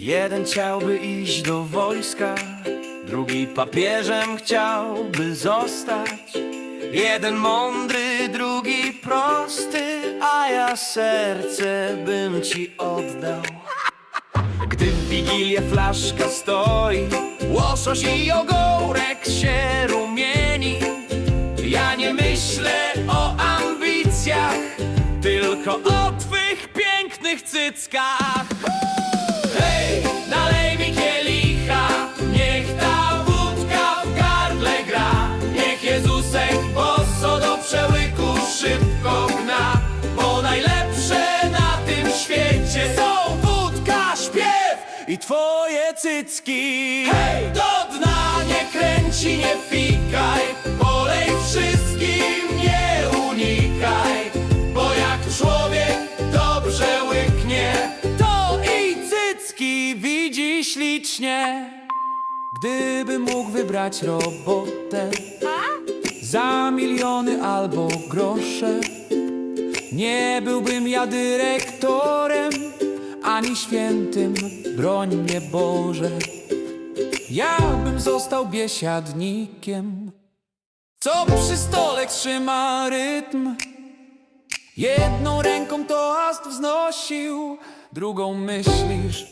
Jeden chciałby iść do wojska, drugi papieżem chciałby zostać. Jeden mądry, drugi prosty, a ja serce bym ci oddał. Gdy w Wigilię flaszka stoi, łosoś i ogórek się rumieni. Ja nie myślę o ambicjach, tylko o twych pięknych cyckach. I twoje cycki. Hej, do dna nie kręci, nie fikaj, polej wszystkim, nie unikaj. Bo jak człowiek dobrze łyknie, to i cycki widzi ślicznie. Gdybym mógł wybrać robotę za miliony albo grosze, nie byłbym ja dyrektorem ani świętym, broń mnie Boże. Ja bym został biesiadnikiem, co przy stole trzyma rytm. Jedną ręką toast wznosił, drugą myślisz,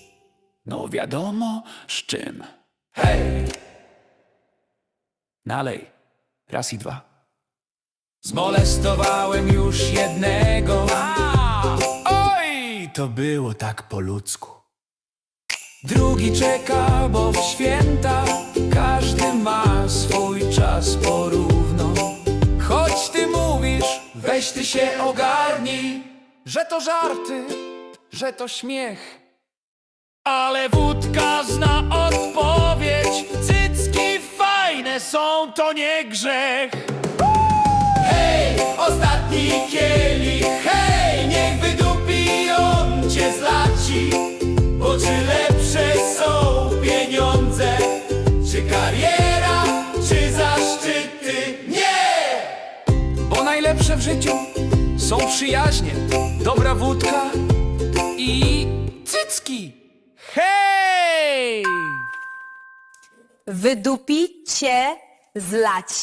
no wiadomo z czym. Hej! Nalej, raz i dwa. Zmolestowałem już jednego. To było tak po ludzku. Drugi czeka, bo w święta każdy ma swój czas porówno. Choć ty mówisz, weź ty się ogarnij, że to żarty, że to śmiech. Ale wódka zna odpowiedź, cycki fajne są, to nie grzech. Hej, ostatni kielich, hej, czy lepsze są pieniądze, czy kariera, czy zaszczyty? Nie! Bo najlepsze w życiu są przyjaźnie, dobra wódka i cycki. Hej! Wydupi cię z laci.